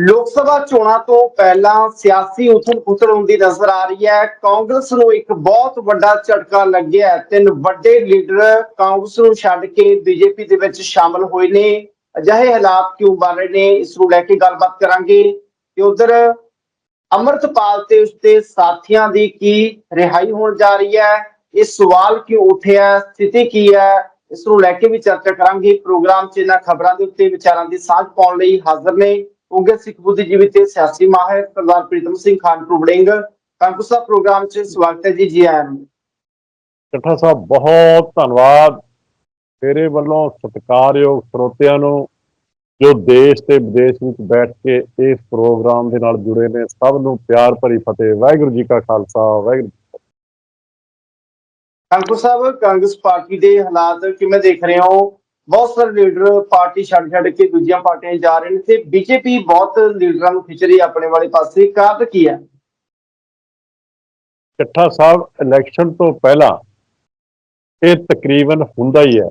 ਲੋਕ ਸਭਾ ਚੋਣਾਂ ਤੋਂ ਪਹਿਲਾਂ ਸਿਆਸੀ ਉਥਲ-ਪੁਥਲ ਹੁੰਦੀ ਨਜ਼ਰ ਆ ਰਹੀ ਹੈ। ਕਾਂਗਰਸ ਨੂੰ ਇੱਕ ਬਹੁਤ ਵੱਡਾ ਝਟਕਾ ਲੱਗਿਆ ਤਿੰਨ ਵੱਡੇ ਲੀਡਰ ਕਾਂਗਰਸ ਨੂੰ ਛੱਡ ਕੇ ਬੀਜੇਪੀ ਦੇ ਵਿੱਚ ਸ਼ਾਮਲ ਹੋਏ ਨੇ। ਅਜਿਹੇ ਹਾਲਾਤ ਕਿਉਂ ਬਣ ਰਹੇ ਨੇ, ਇਸ ਨੂੰ ਲੈ ਕੇ ਗੱਲਬਾਤ ਕਰਾਂਗੇ। ਕਿ ਉਧਰ ਅਮਰਤਪਾਲ ਤੇ ਉਸਦੇ ਸਾਥੀਆਂ ਦੀ ਕੀ ਰਿਹਾਈ ਹੋਣ ਜਾ ਰਹੀ ਹੈ? ਇਹ ਸਵਾਲ ਕਿਉਂ ਉੱਠਿਆ? ਸਥਿਤੀ ਕੀ ਹੈ? ਇਸ ਨੂੰ ਲੈ ਕੇ ਵੀ ਚਰਚਾ ਕਰਾਂਗੇ। ਪ੍ਰੋਗਰਾਮ 'ਚ ਇਹਨਾਂ ਖਬਰਾਂ ਦੇ ਉੱਤੇ ਵਿਚਾਰਾਂ ਦੀ ਸਾਂਝ ਪਾਉਣ ਲਈ ਹਾਜ਼ਰ ਨੇ। ਉਗੇ ਸਿੱਖ ਬੁੱਧੀਜੀਵੀ ਤੇ ਸਿਆਸੀ ਮਾਹਿਰ ਸਰਦਾਰ ਪ੍ਰੀਤਮ ਸਿੰਘ ਖਾਨ ਟੂਬੜਿੰਗ ਕੰਕੁਸਾ ਪ੍ਰੋਗਰਾਮ 'ਚ ਸਵਾਗਤ ਹੈ ਜੀ ਜੀ ਆਇਆਂ ਨੂੰ। ਚੱਠਾ ਸਾਹਿਬ ਬਹੁਤ ਧੰਨਵਾਦ। ਤੇਰੇ ਵੱਲੋਂ ਸਤਿਕਾਰਯੋਗ ਸਰੋਤਿਆਂ ਨੂੰ ਜੋ ਦੇਸ਼ ਤੇ ਵਿਦੇਸ਼ ਵਿੱਚ ਬੈਠ ਕੇ ਇਸ ਪ੍ਰੋਗਰਾਮ ਦੇ ਨਾਲ ਜੁੜੇ ਨੇ ਸਭ ਨੂੰ ਪਿਆਰ ਭਰੀ ਫਤਿਹ। ਵਾਹਿਗੁਰੂ ਜੀ ਕਾ ਖਾਲਸਾ ਵਾਹਿਗੁਰੂ ਕੰਕੂ ਸਾਹਿਬ ਕਾਂਗਰਸ ਪਾਰਟੀ ਦੇ ਹਾਲਾਤ ਕਿਵੇਂ ਦੇਖ ਰਹੇ ਹੋ? ਬਹੁਤ ਸਾਰੇ ਲੀਡਰ ਪਾਰਟੀ ਛੱਡ ਛੱਡ ਕੇ ਦੂਜੀਆਂ ਪਾਰਟੀਆਂ ਜਾ ਰਹੇ ਨੇ ਤੇ ਬੀਜੇਪੀ ਬਹੁਤ ਲੀਡਰਾਂ ਨੂੰ ਖਿੱਚ ਰਹੀ ਆਪਣੇ ਵਾਲੇ ਪਾਸੇ। ਕਾਰਨ ਕੀ ਹੈ? ਚੱਠਾ ਸਾਹਿਬ ਇਲੈਕਸ਼ਨ ਤੋਂ ਪਹਿਲਾਂ ਇਹ ਤਕਰੀਬਨ ਹੁੰਦਾ ਹੀ ਹੈ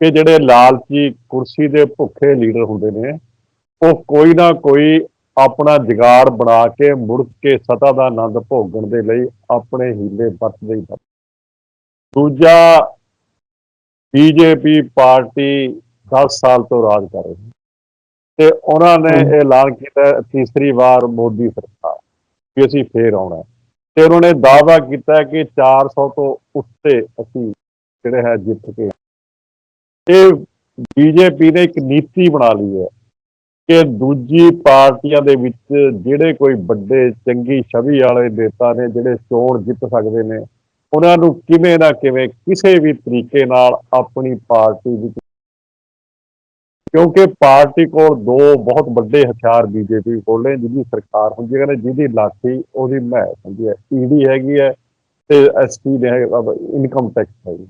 ਕਿ ਜਿਹੜੇ ਲਾਲਚੀ ਕੁਰਸੀ ਦੇ ਭੁੱਖੇ ਲੀਡਰ ਹੁੰਦੇ ਨੇ, ਉਹ ਕੋਈ ਨਾ ਕੋਈ ਆਪਣਾ ਜਗਾੜ ਬਣਾ ਕੇ ਮੁੜ ਕੇ ਸਤਾ ਦਾ ਆਨੰਦ ਭੋਗਣ ਦੇ ਲਈ ਆਪਣੇ ਹੀਲੇ ਵਰਤਦੇ ਹੀ ਵਰਤਦੇ ਦੂਜਾ ਬੀਜੇਪੀ ਪਾਰਟੀ 10 ਸਾਲ ਤੋਂ ਰਾਜ ਕਰ ਰਹੀ ਹੈ। ਤੇ ਉਹਨਾਂ ਨੇ ਐਲਾਨ ਕੀਤਾ ਤੀਸਰੀ ਵਾਰ ਮੋਦੀ ਸਰਕਾਰ ਕਿ ਅਸੀਂ ਫੇਰ ਆਉਣਾ। ਤੇ ਉਹਨਾਂ ਨੇ ਦਾਅਵਾ ਕੀਤਾ ਕਿ 400 ਤੋਂ ਉੱਤੇ ਅਸੀਂ ਜਿਹੜੇ ਹੈ ਜਿੱਤ ਕੇ ਇਹ ਬੀਜੇਪੀ ਨੇ ਇੱਕ ਨੀਤੀ ਬਣਾ ਲਈ ਹੈ ਕਿ ਦੂਜੀ ਪਾਰਟੀਆਂ ਦੇ ਵਿੱਚ ਜਿਹੜੇ ਕੋਈ ਵੱਡੇ ਚੰਗੀ ਛਵੀ ਵਾਲੇ ਨੇਤਾ ਨੇ ਜਿਹੜੇ ਚੋਣ ਜਿੱਤ ਸਕਦੇ ਨੇ ਉਹਨਾਂ ਨੂੰ ਕਿਵੇਂ ਨਾ ਕਿਵੇਂ ਕਿਸੇ ਵੀ ਤਰੀਕੇ ਨਾਲ ਆਪਣੀ ਪਾਰਟੀ ਵਿੱਚ ਕਿਉਂਕਿ ਪਾਰਟੀ ਕੋਲ ਦੋ ਬਹੁਤ ਵੱਡੇ ਹਥਿਆਰ ਬੀਜੇਪੀ ਕੋਲ ਨੇ, ਜਿਹਦੀ ਸਰਕਾਰ ਹੁੰਦੀ ਹੈ, ਕਹਿੰਦੇ ਜਿਹਦੀ ਲਾਠੀ ਉਹਦੀ ਮਹਿ ਹੁੰਦੀ ਹੈ। ਈਡੀ ਹੈਗੀ ਹੈ ਤੇ ਐਸਪੀ ਨੇ ਇਨਕਮ ਟੈਕਸ ਹੈਗੀ।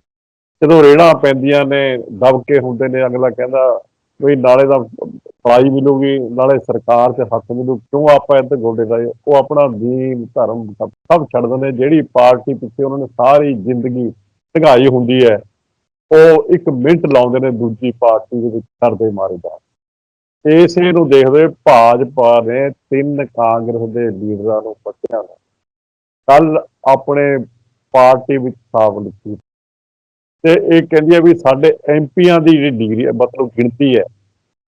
ਜਦੋਂ ਰੇੜਾਂ ਪੈਂਦੀਆਂ ਨੇ, ਦਬਕੇ ਹੁੰਦੇ ਨੇ, ਅਗਲਾ ਕਹਿੰਦਾ ਵੀ ਨਾਲੇ ਦਾ ਪੜਾਈ ਮਿਲੂਗੀ, ਨਾਲੇ ਸਰਕਾਰ 'ਚ ਹੱਥ ਮਿਲੂ। ਕਿਉਂ ਆਪਾਂ ਇੱਥੇ ਗੋਡੇ ਲਾਏ? ਉਹ ਆਪਣਾ ਦੀਨ, ਧਰਮ ਸਭ ਛੱਡ ਦਿੰਦੇ। ਜਿਹੜੀ ਪਾਰਟੀ ਪਿੱਛੇ ਉਹਨਾਂ ਨੇ ਸਾਰੀ ਜ਼ਿੰਦਗੀ ਢਗਾਈ ਹੁੰਦੀ ਹੈ, ਉਹ ਇੱਕ ਮਿੰਟ ਲਾਉਂਦੇ ਨੇ ਦੂਜੀ ਪਾਰਟੀ ਦੇ ਵਿੱਚ ਕਰਦੇ ਮਾਰੇ ਦਾ ਇਸੇ ਨੂੰ ਦੇਖਦੇ ਭਾਜਪਾ ਨੇ ਤਿੰਨ ਕਾਂਗਰਸ ਦੇ ਲੀਡਰਾਂ ਨੂੰ ਪੱਟਿਆ। ਕੱਲ ਆਪਣੇ ਪਾਰਟੀ ਵਿੱਚ ਸ਼ਾਮਲ ਕੀਤੀ। ਤੇ ਇਹ ਕਹਿੰਦੀ ਹੈ ਵੀ ਸਾਡੇ ਐਮਪੀਆਂ ਦੀ ਜਿਹੜੀ ਡਿਗਰੀ ਹੈ, ਮਤਲਬ ਗਿਣਤੀ ਹੈ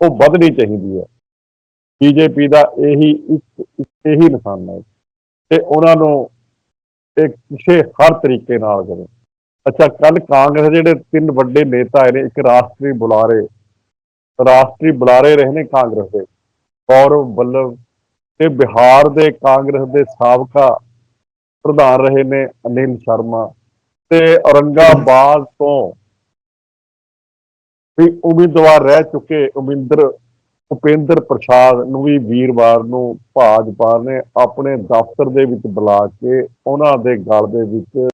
ਉਹ ਵਧਣੀ ਚਾਹੀਦੀ ਹੈ। ਬੀਜੇਪੀ ਦਾ ਇਹੀ ਇੱਕ, ਇਹੀ ਨਿਸ਼ਾਨਾ ਹੈ। ਤੇ ਉਹਨਾਂ ਨੂੰ ਇਹ ਕਿਸੇ ਹਰ ਤਰੀਕੇ ਨਾਲ ਕਰੇ। ਅੱਛਾ ਕੱਲ ਕਾਂਗਰਸ ਜਿਹੜੇ ਤਿੰਨ ਵੱਡੇ ਨੇਤਾ ਆਏ ਨੇ, ਇੱਕ ਰਾਸ਼ਟਰੀ ਬੁਲਾਰੇ ਰਾਸ਼ਟਰੀ ਬੁਲਾਰੇ ਰਹੇ ਨੇ ਕਾਂਗਰਸ ਦੇ। ਗੌਰਵ ਵੱਲਭ ਤੇ ਬਿਹਾਰ ਦੇ ਕਾਂਗਰਸ ਦੇ ਸਾਬਕਾ ਪ੍ਰਧਾਨ ਰਹੇ ਨੇ ਅਨਿਲ ਸ਼ਰਮਾ। ਤੇ ਔਰੰਗਾਬਾਦ ਤੋਂ ਵੀ ਉਮੀਦਵਾਰ ਰਹਿ ਚੁੱਕੇ ਉਮਿੰਦਰ, ਉਪੇਂਦਰ ਪ੍ਰਸਾਦ ਨੂੰ ਵੀ ਵੀਰਵਾਰ ਨੂੰ ਭਾਜਪਾ ਨੇ ਆਪਣੇ ਦਫ਼ਤਰ ਦੇ ਵਿੱਚ ਬੁਲਾ ਕੇ ਉਹਨਾਂ ਦੇ ਗਲ ਦੇ ਵਿੱਚ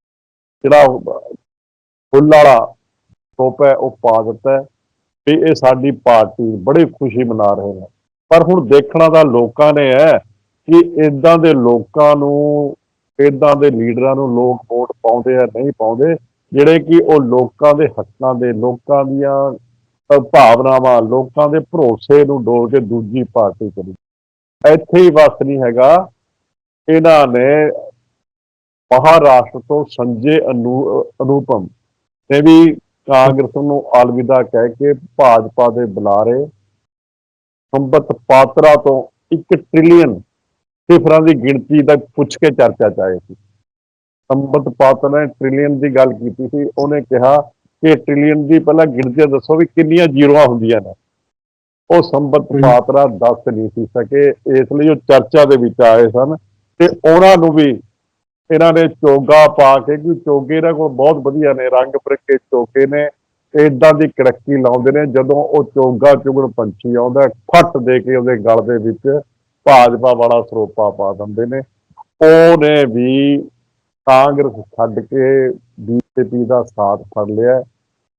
ਜਿਹੜਾ ਫੁੱਲ ਵਾਲਾ ਟੋਪ ਹੈ, ਉਹ ਪਾ ਦਿੱਤਾ ਵੀ ਇਹ ਸਾਡੀ ਪਾਰਟੀ ਬੜੀ ਖੁਸ਼ੀ ਮਨਾ ਰਹੇ ਨੇ। ਪਰ ਹੁਣ ਦੇਖਣਾ ਤਾਂ ਲੋਕਾਂ ਨੇ ਹੈ ਕਿ ਇਦਾਂ ਦੇ ਲੋਕਾਂ ਨੂੰ ਇਦਾਂ ਦੇ ਲੀਡਰਾਂ ਨੂੰ ਲੋਕ ਵੋਟ ਪਾਉਂਦੇ ਆ, ਨਹੀਂ ਪਾਉਂਦੇ, ਜਿਹੜੇ ਕਿ ਉਹ ਲੋਕਾਂ ਦੇ ਹੱਕਾਂ ਦੇ, ਲੋਕਾਂ ਦੀਆਂ ਭਾਵਨਾਵਾਂ, ਲੋਕਾਂ ਦੇ ਭਰੋਸੇ ਨੂੰ ਡੋਲ ਕੇ ਦੂਜੀ ਪਾਰਟੀ ਚਲੀ ਇੱਥੇ ਹੀ ਬਸ ਨਹੀਂ ਹੈਗਾ। ਇਹਨਾਂ ਨੇ ਮਹਾਰਾਸ਼ਟਰ ਤੋਂ ਸੰਜੇ ਅਨੂ, ਅਨੁਪਮ ਨੇ ਵੀ ਕਾਂਗਰਸ ਨੂੰ ਅਲਵਿਦਾ ਕਹਿ ਕੇ ਭਾਜਪਾ ਦੇ ਬੁਲਾਰੇ। ਸੰਬਤ ਪਾਤਰਾ ਤੋਂ 1 ਟ੍ਰਿਲੀਅਨ ਸਿਫਰਾਂ ਦੀ ਗਿਣਤੀ ਤੱਕ ਪੁੱਛ ਕੇ ਚਰਚਾ ਚ ਆਏ ਸੀ। ਸੰਬਤ ਪਾਤਰਾ ਨੇ ਟ੍ਰਿਲੀਅਨ ਦੀ ਗੱਲ ਕੀਤੀ ਸੀ। ਉਹਨੇ ਕਿਹਾ ਕਿ ਟ੍ਰਿਲੀਅਨ ਦੀ ਪਹਿਲਾਂ ਗਿਣਤੀ ਦੱਸੋ ਵੀ ਕਿੰਨੀਆਂ ਜ਼ੀਰੋਆਂ ਹੁੰਦੀਆਂ ਨੇ। ਉਹ ਸੰਬਤ ਪਾਤਰਾ ਦੱਸ ਨਹੀਂ ਸੀ ਸਕੇ ਇਸ ਲਈ ਉਹ ਚਰਚਾ ਦੇ ਵਿੱਚ ਆਏ ਸਨ ਤੇ ਉਹਨਾਂ ਨੂੰ ਵੀ ਇਹਨਾਂ ਨੇ ਚੋਗਾ ਪਾ ਕੇ ਕਿ ਚੋਗੇ ਇਹਨਾਂ ਕੋਲ ਬਹੁਤ ਵਧੀਆ ਨੇ ਰੰਗ ਬਰੰਗੇ ਚੋਗੇ ਨੇ ਇਦਾਂ ਦੀ ਕੜਕੀ ਲਾਉਂਦੇ ਨੇ ਜਦੋਂ ਉਹ ਚੋਗਾ ਚੁਗਣ ਪੰਛੀ ਆਉਂਦਾ ਫੱਟ ਦੇ ਕੇ ਉਹਦੇ ਗਲ ਦੇ ਵਿੱਚ ਭਾਜਪਾ ਵਾਲਾ ਸਰੋਪਾ ਪਾ ਦਿੰਦੇ ਨੇ। ਉਹਨੇ ਵੀ ਕਾਂਗਰਸ ਛੱਡ ਕੇ ਬੀਜੇਪੀ ਦਾ ਸਾਥ ਫੜ ਲਿਆ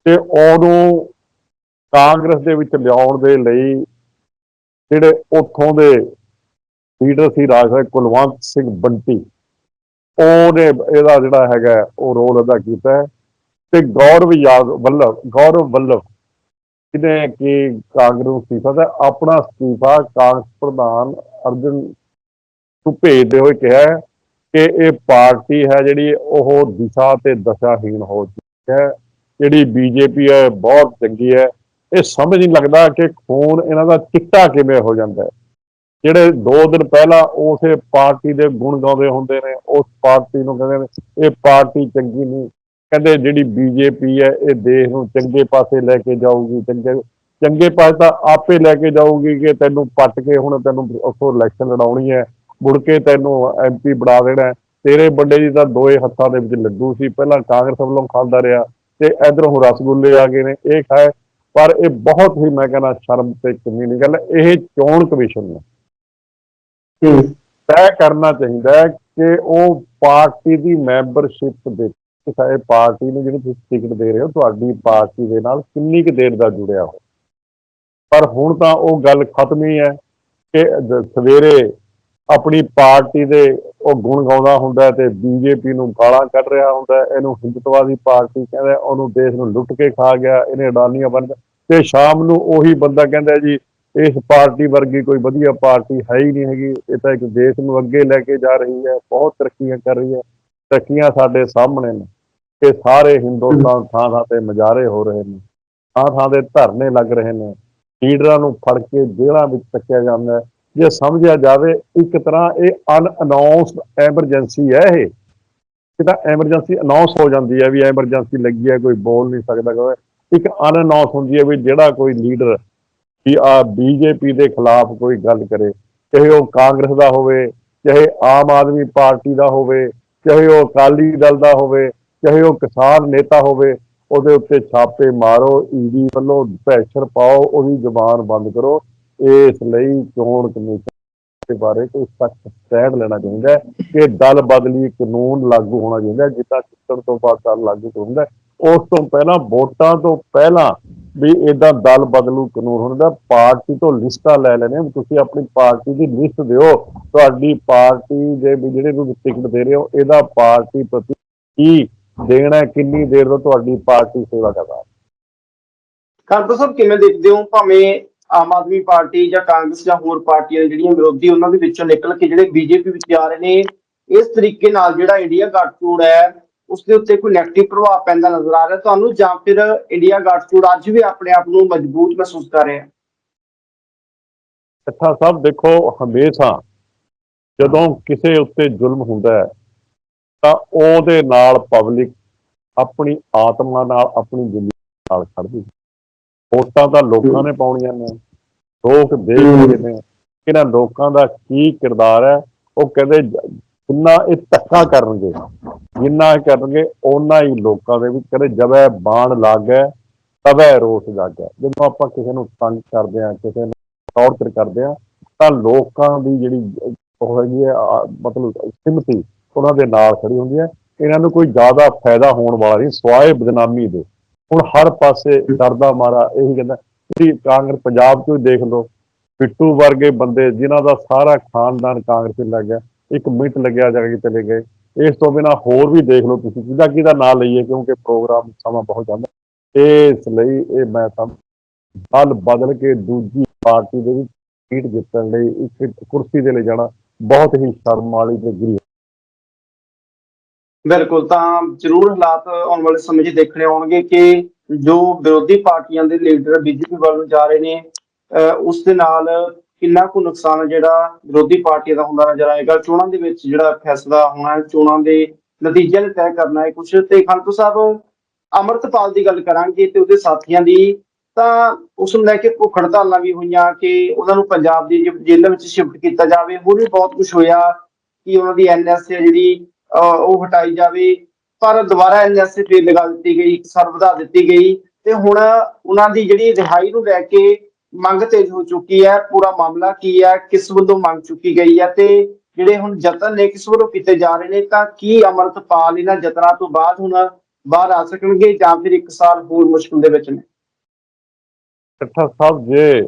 ਤੇ ਉਹਨੂੰ ਕਾਂਗਰਸ ਦੇ ਵਿੱਚ ਲਿਆਉਣ ਦੇ ਲਈ ਜਿਹੜੇ ਉੱਥੋਂ ਦੇ ਲੀਡਰ ਸੀ ਰਾਜਾ ਕੁਲਵੰਤ ਸਿੰਘ ਬੰਟੀ, ਉਹਨੇ ਇਹਦਾ ਜਿਹੜਾ ਹੈਗਾ ਉਹ ਰੋਲ ਅਦਾ ਕੀਤਾ ਤੇ ਗੌਰਵ ਯਾਦ ਵੱਲਭ, ਗੌਰਵ ਵੱਲਭ ਜਿਹਨੇ ਕਿ ਕਾਂਗਰਸ ਨੂੰ ਅਸਤੀਫਾ ਦਾ ਆਪਣਾ ਅਸਤੀਫਾ ਕਾਂਗਰਸ ਪ੍ਰਧਾਨ ਅਰਜਨ ਨੂੰ ਭੇਜਦੇ ਹੋਏ ਕਿਹਾ ਹੈ ਕਿ ਇਹ ਪਾਰਟੀ ਹੈ ਜਿਹੜੀ ਉਹ ਦਿਸ਼ਾ ਤੇ ਦਸ਼ਾਹੀਣ ਹੋ ਚੁੱਕੀ ਹੈ। ਜਿਹੜੀ ਬੀਜੇਪੀ ਹੈ ਬਹੁਤ ਚੰਗੀ ਹੈ। ਇਹ ਸਮਝ ਨਹੀਂ ਲੱਗਦਾ ਕਿ ਖੂਨ ਇਹਨਾਂ ਦਾ ਚਿੱਟਾ ਕਿਵੇਂ ਹੋ ਜਾਂਦਾ ਹੈ। ਜਿਹੜੇ 2 ਦਿਨ ਪਹਿਲਾਂ ਉਸੇ ਪਾਰਟੀ ਦੇ ਗੁਣ ਗਾਉਂਦੇ ਹੁੰਦੇ ਨੇ, ਉਸ ਪਾਰਟੀ ਨੂੰ ਕਹਿੰਦੇ ਨੇ, ਇਹ ਪਾਰਟੀ ਚੰਗੀ ਨਹੀਂ। ਕਹਿੰਦੇ ਜਿਹੜੀ ਬੀਜੇਪੀ ਹੈ, ਇਹ ਦੇਸ਼ ਨੂੰ ਚੰਗੇ ਪਾਸੇ ਲੈ ਕੇ ਜਾਊਗੀ। ਚੰਗੇ ਚੰਗੇ ਪਾਸੇ ਤਾਂ ਆਪੇ ਲੈ ਕੇ ਜਾਊਗੀ ਕਿ ਤੈਨੂੰ ਪੱਟ ਕੇ ਹੁਣ ਤੈਨੂੰ ਉੱਥੋਂ ਇਲੈਕਸ਼ਨ ਲੜਾਉਣੀ ਹੈ। ਮੁੜ ਕੇ ਤੈਨੂੰ ਐਮਪੀ ਬਣਾ ਦੇਣਾ। ਤੇਰੇ ਵੱਡੇ ਜੀ ਤਾਂ ਦੋਏ ਹੱਥਾਂ ਦੇ ਵਿੱਚ ਲੱਡੂ ਸੀ। ਪਹਿਲਾਂ ਕਾਂਗਰਸ ਵੱਲੋਂ ਖਾਂਦਾ ਰਿਹਾ ਤੇ ਇਧਰੋਂ ਰਸਗੁੱਲੇ ਆ ਗਏ ਨੇ। ਇਹ ਖਾਏ ਪਰ ਇਹ ਬਹੁਤ ਹੀ ਮੈਂ ਕਹਿੰਦਾ ਸ਼ਰਮ ਤੇ ਕਮੀਨੀ ਗੱਲ। ਹੈ। ਇਹ ਚੋਣ ਕਮਿਸ਼ਨ ਨੂੰ। ਤੈਅ ਕਰਨਾ ਚਾਹੀਦਾ ਕਿ ਉਹ ਪਾਰਟੀ ਦੀ ਮੈਂਬਰਸ਼ਿਪ ਦੇ ਕਿਸੇ ਪਾਰਟੀ ਨੂੰ ਜਿਹੜੀ ਤੁਸੀਂ ਟਿਕਟ ਦੇ ਰਹੇ ਹੋ ਤੁਹਾਡੀ ਪਾਰਟੀ ਦੇ ਨਾਲ ਕਿੰਨੀ ਕੁ ਦੇਰ ਦਾ ਜੁੜਿਆ ਹੋ ਪਰ ਹੁਣ ਤਾਂ ਉਹ ਗੱਲ ਖਤਮ ਹੀ ਹੈ ਕਿ ਸਵੇਰੇ ਆਪਣੀ ਪਾਰਟੀ ਦੇ ਉਹ ਗੁਣ ਗਾਉਂਦਾ ਹੁੰਦਾ ਹੈ ਤੇ ਬੀਜੇਪੀ ਨੂੰ ਗਾਲਾਂ ਕੱਢ ਰਿਹਾ ਹੁੰਦਾ ਇਹਨੂੰ ਹਿੰਦੁਤਵਾਦੀ ਪਾਰਟੀ ਕਹਿੰਦਾ ਉਹਨੂੰ ਦੇਸ਼ ਨੂੰ ਲੁੱਟ ਕੇ ਖਾ ਗਿਆ, ਇਹਨੇ ਅਡਾਨੀਆਂ ਬਣ ਤੇ ਸ਼ਾਮ ਨੂੰ ਉਹੀ ਬੰਦਾ ਕਹਿੰਦਾ ਜੀ, ਇਸ ਪਾਰਟੀ ਵਰਗੀ ਕੋਈ ਵਧੀਆ ਪਾਰਟੀ ਹੈ ਹੀ ਨਹੀਂ ਹੈਗੀ, ਇਹ ਤਾਂ ਇੱਕ ਦੇਸ਼ ਨੂੰ ਅੱਗੇ ਲੈ ਕੇ ਜਾ ਰਹੀ ਹੈ, ਬਹੁਤ ਤਰੱਕੀਆਂ ਕਰ ਰਹੀ ਹੈ, ਤਰੱਕੀਆਂ ਸਾਡੇ ਸਾਹਮਣੇ ਨੇ ਕਿ ਸਾਰੇ ਹਿੰਦੁਸਤਾਨ ਥਾਂ ਥਾਂ ਤੇ ਮਜਾਰੇ ਹੋ ਰਹੇ ਨੇ, ਥਾਂ ਥਾਂ ਦੇ ਧਰਨੇ ਲੱਗ ਰਹੇ ਨੇ, ਲੀਡਰਾਂ ਨੂੰ ਫੜ ਕੇ ਜੇਲ੍ਹਾਂ ਵਿੱਚ ਚੱਕਿਆ ਜਾਂਦਾ ਹੈ। ਜੇ ਸਮਝਿਆ ਜਾਵੇ, ਇੱਕ ਤਰ੍ਹਾਂ ਇਹ ਅਨਅਨਾਉਂਸਡ ਐਮਰਜੈਂਸੀ ਹੈ ਇਹ। ਇਹ ਤਾਂ ਐਮਰਜੈਂਸੀ ਅਨਾਉਂਸ ਹੋ ਜਾਂਦੀ ਹੈ ਵੀ ਐਮਰਜੈਂਸੀ ਲੱਗੀ ਹੈ, ਕੋਈ ਬੋਲ ਨਹੀਂ ਸਕਦਾ ਕੋਈ। ਇੱਕ ਅਨਅਨਾਉਂਸ ਹੁੰਦੀ ਹੈ ਵੀ ਜਿਹੜਾ ਕੋਈ ਲੀਡਰ ਵੀ ਆ ਬੀਜੇਪੀ ਦੇ ਖਿਲਾਫ ਕੋਈ ਗੱਲ ਕਰੇ। ਚਾਹੇ ਉਹ ਕਾਂਗਰਸ ਦਾ ਹੋਵੇ, ਚਾਹੇ ਆਮ ਆਦਮੀ ਪਾਰਟੀ ਦਾ ਹੋਵੇ, ਚਾਹੇ ਉਹ ਅਕਾਲੀ ਦਲ ਦਾ ਹੋਵੇ, ਚਾਹੇ ਉਹ ਕਿਸਾਨ ਨੇਤਾ ਹੋਵੇ, ਉਹਦੇ ਉੱਤੇ ਛਾਪੇ ਮਾਰੋ ਈਡੀ ਵੱਲੋਂ ਪ੍ਰੈਸ਼ਰ ਪਾਓ, ਉਹਦੀ ਜ਼ੁਬਾਨ ਬੰਦ ਕਰੋ। ਇਸ ਲਈ ਚੋਣ ਕਮਿਸ਼ਨ ਦੇ ਬਾਰੇ ਕੋਈ ਸਖਤ ਸਟੈਂਡ ਲੈਣਾ ਚਾਹੀਦਾ ਕਿ ਦਲ ਬਦਲੀ ਕਾਨੂੰਨ ਲਾਗੂ ਹੋਣਾ ਚਾਹੀਦਾ ਹੈ, ਜਿੱਦਾਂ ਤੋਂ ਬਾਅਦ ਦਲ ਲਾਗੂ ਹੁੰਦਾ ਉਸ ਤੋਂ ਪਹਿਲਾਂ ਵੋਟਾਂ ਤੋਂ ਪਹਿਲਾਂ ਵੀ ਇਦਾਂ ਦਲ ਬਦਲੂ ਕਾਨੂੰਨ ਹੁੰਦਾ ਪਾਰਟੀ ਤੋਂ ਲਿਸਟਾਂ ਲੈ ਲੈਣੇ ਤੁਸੀਂ ਆਪਣੀ ਪਾਰਟੀ ਦੀ ਲਿਸਟ ਦਿਓ। ਤੁਹਾਡੀ ਪਾਰਟੀ ਦੇ ਵੀ ਜਿਹੜੇ ਨੂੰ ਟਿਕਟ ਦੇ ਰਹੇ ਹੋ ਇਹਦਾ ਪਾਰਟੀ ਪ੍ਰਤੀ ਕੀ ਦੇਣਾ ਕਿੰਨੀ ਦੇਰ ਤੋਂ ਤੁਹਾਡੀ ਪਾਰਟੀ ਸੇਵਾ ਕਰ ਰਹੀ ਕਿਵੇਂ ਦੇਖਦੇ ਹੋ? ਭਾਵੇਂ ਆਮ ਆਦਮੀ ਪਾਰਟੀ ਜਾਂ ਕਾਂਗਰਸ ਜਾਂ ਹੋਰ ਪਾਰਟੀਆਂ ਜਿਹੜੀਆਂ ਵਿਰੋਧੀ ਉਹਨਾਂ ਦੇ ਵਿੱਚੋਂ ਨਿਕਲ ਕੇ ਜਿਹੜੇ ਬੀਜੇਪੀ ਵਿੱਚ ਜਾ ਰਹੇ ਨੇ, ਇਸ ਤਰੀਕੇ ਨਾਲ ਜਿਹੜਾ ਇੰਡੀਆ ਗੱਠਜੋੜ ਹੈ ਉਸ ਦੇ ਉੱਤੇ ਕੋਈ ਨੈਗੇਟਿਵ ਪ੍ਰਭਾਵ ਪੈਂਦਾ ਨਜ਼ਰ ਆ ਰਿਹਾ। ਤੁਹਾਨੂੰ ਜਾਂ ਫਿਰ ਇੰਡੀਆ ਗੱਠਜੋੜ ਅੱਜ ਵੀ ਆਪਣੇ ਆਪ ਨੂੰ ਮਜ਼ਬੂਤ ਮਹਿਸੂਸ ਕਰ ਰਿਹਾ ਅੱਛਾ ਸਾਹਿਬ ਦੇਖੋ, ਹਮੇਸ਼ਾ ਜਦੋਂ ਕਿਸੇ ਉੱਤੇ ਜ਼ੁਲਮ ਹੁੰਦਾ ਹੈ, ਤਾਂ ਉਹਦੇ ਨਾਲ ਪਬਲਿਕ ਆਪਣੀ ਆਤਮਾ ਨਾਲ ਆਪਣੀ ਜ਼ਿੰਦਗੀ ਨਾਲ ਖੜਦੀ ਵੋਟਾਂ ਤਾਂ ਲੋਕਾਂ ਨੇ ਪਾਉਣੀਆਂ ਨੇ। ਲੋਕ ਦੇਖ ਰਹੇ ਨੇ ਇਹਨਾਂ ਲੋਕਾਂ ਦਾ ਕੀ ਕਿਰਦਾਰ ਹੈ। ਉਹ ਕਹਿੰਦੇ ਜਿੰਨਾ ਇਹ ਧੱਕਾ ਕਰਨਗੇ ਜਿੰਨਾ ਇਹ ਕਰਨਗੇ ਓਨਾ ਹੀ ਲੋਕਾਂ ਦੇ ਵਿੱਚ ਕਹਿੰਦੇ ਜਬੈ ਬਾਣ ਲੱਗ ਤਬੈ ਰੋਸ ਜਾਗੈ ਜਦੋਂ ਆਪਾਂ ਕਿਸੇ ਨੂੰ ਤੰਗ ਕਰਦੇ ਆ ਕਿਸੇ ਨੂੰ ਟੌਰਚਰ ਕਰਦੇ ਆ ਤਾਂ ਲੋਕਾਂ ਦੀ ਜਿਹੜੀ ਉਹ ਹੈਗੀ ਹੈ ਮਤਲਬ ਸਿਮਤੀ ਉਹਨਾਂ ਦੇ ਨਾਲ ਖੜੀ ਹੁੰਦੀ ਹੈ। ਇਹਨਾਂ ਨੂੰ ਕੋਈ ਜ਼ਿਆਦਾ ਫਾਇਦਾ ਹੋਣ ਵਾਲਾ ਨਹੀਂ ਸਵਾਏ ਬਦਨਾਮੀ ਦੇ। ਹੁਣ ਹਰ ਪਾਸੇ ਡਰਦਾ ਮਾਰਾ ਇਹੀ ਕਹਿੰਦਾ, ਤੁਸੀਂ ਕਾਂਗਰਸ ਪੰਜਾਬ ਚੋਂ ਦੇਖ ਲਓ। ਪਿੱਟੂ ਵਰਗੇ ਬੰਦੇ ਜਿਨ੍ਹਾਂ ਦਾ ਸਾਰਾ ਖਾਨਦਾਨ ਕਾਂਗਰਸ ਚ ਲੱਗ ਗਿਆ, ਇੱਕ ਮਿੰਟ ਲੱਗਿਆ ਜਾ ਕੇ ਚਲੇ ਗਏ। ਇਸ ਤੋਂ ਬਿਨਾ ਹੋਰ ਵੀ ਦੇਖ ਲਓ ਤੁਸੀਂ, ਕਿਹਦਾ ਕਿਹਦਾ ਨਾਂ ਲਈਏ, ਕਿਉਂਕਿ ਪ੍ਰੋਗਰਾਮ ਸਮਾਂ ਬਹੁਤ ਜਾਂਦਾ। ਇਸ ਲਈ ਇਹ ਮੈਂ ਸਮ ਹਲ ਬਦਲ ਕੇ ਦੂਜੀ ਪਾਰਟੀ ਦੇ ਵਿੱਚ ਸੀਟ ਜਿੱਤਣ ਲਈ ਇੱਕ ਕੁਰਸੀ ਦੇ ਲਈ ਜਾਣਾ ਬਹੁਤ ਹੀ ਸ਼ਰਮ ਵਾਲੀ ਤੇ ਗਿਰੀ ਬਿਲਕੁਲ, ਤਾਂ ਜ਼ਰੂਰ ਹਾਲਾਤ ਆਉਣ ਵਾਲੇ ਸਮੇਂ 'ਚ ਦੇਖਣੇ ਆਉਣਗੇ ਕਿ ਜੋ ਵਿਰੋਧੀ ਪਾਰਟੀਆਂ ਦੇ ਲੀਡਰ ਬੀਜੇਪੀ ਵੱਲ ਨੂੰ ਜਾ ਰਹੇ ਨੇ ਉਸ ਦੇ ਨਾਲ ਕਿੰਨਾ ਕੁ ਨੁਕਸਾਨ ਜਿਹੜਾ ਵਿਰੋਧੀ ਪਾਰਟੀਆਂ ਦਾ ਹੁੰਦਾ ਨਜ਼ਰ ਆਏਗਾ, ਚੋਣਾਂ ਦੇ ਵਿੱਚ ਜਿਹੜਾ ਫੈਸਲਾ ਹੋਣਾ ਹੈ, ਚੋਣਾਂ ਦੇ ਨਤੀਜੇ ਨੂੰ ਤੈਅ ਕਰਨਾ ਹੈ ਕੁਝ ਤੇ ਖਾਲਸਾ ਸਾਹਿਬ, ਅਮਰਤਪਾਲ ਦੀ ਗੱਲ ਕਰਾਂਗੇ ਤੇ ਉਹਦੇ ਸਾਥੀਆਂ ਦੀ, ਤਾਂ ਉਸ ਨੂੰ ਲੈ ਕੇ ਭੁੱਖ ਹੜਤਾਲਾਂ ਵੀ ਹੋਈਆਂ ਕਿ ਉਹਨਾਂ ਨੂੰ ਪੰਜਾਬ ਦੀ ਜੇ- ਵਿੱਚ ਸ਼ਿਫਟ ਕੀਤਾ ਜਾਵੇ। ਹੋਰ ਵੀ ਬਹੁਤ ਕੁਝ ਹੋਇਆ ਕਿ ਉਹਨਾਂ ਦੀ ਐਨਐਸਏ ਜਿਹੜੀ ਉਹ ਹਟਾਈ ਜਾਵੇ। ਪਰ ਦੁਬਾਰਾ ਐਨਐਸਏ ਫੇਰ ਲਗਾ ਦਿੱਤੀ ਗਈ ਇੱਕ ਸਾਲ ਵਧਾ ਦਿੱਤੀ ਗਈ ਤੇ ਹੁਣ ਉਹਨਾਂ ਦੀ ਜਿਹੜੀ ਰਿਹਾਈ ਨੂੰ ਲੈ ਕੇ ਮੰਗ ਤੇਜ਼ ਹੋ ਚੁੱਕੀ ਹੈ। ਪੂਰਾ ਮਾਮਲਾ ਕੀ ਹੈ ਕਿਸ ਵੱਲੋਂ ਮੰਗ ਚੁੱਕੀ ਗਈ ਹੈ ਤੇ ਜਿਹੜੇ ਹੁਣ ਯਤਨ ਨੇ ਕਿਸ ਵੱਲੋਂ ਕੀਤੇ ਜਾ ਰਹੇ ਨੇ ਤਾਂ ਕੀ ਅਮਰਤਪਾਲ ਇਹਨਾਂ ਯਤਨਾਂ ਤੋਂ ਬਾਅਦ ਹੁਣ ਬਾਹਰ ਆ ਸਕਣਗੇ ਜਾਂ ਫਿਰ ਇੱਕ ਸਾਲ ਹੋਰ ਮੁਸ਼ਕਲ ਦੇ ਵਿੱਚ ਨੇ? ਇਕੱਠਾ ਸਾਹਿਬ ਜੇ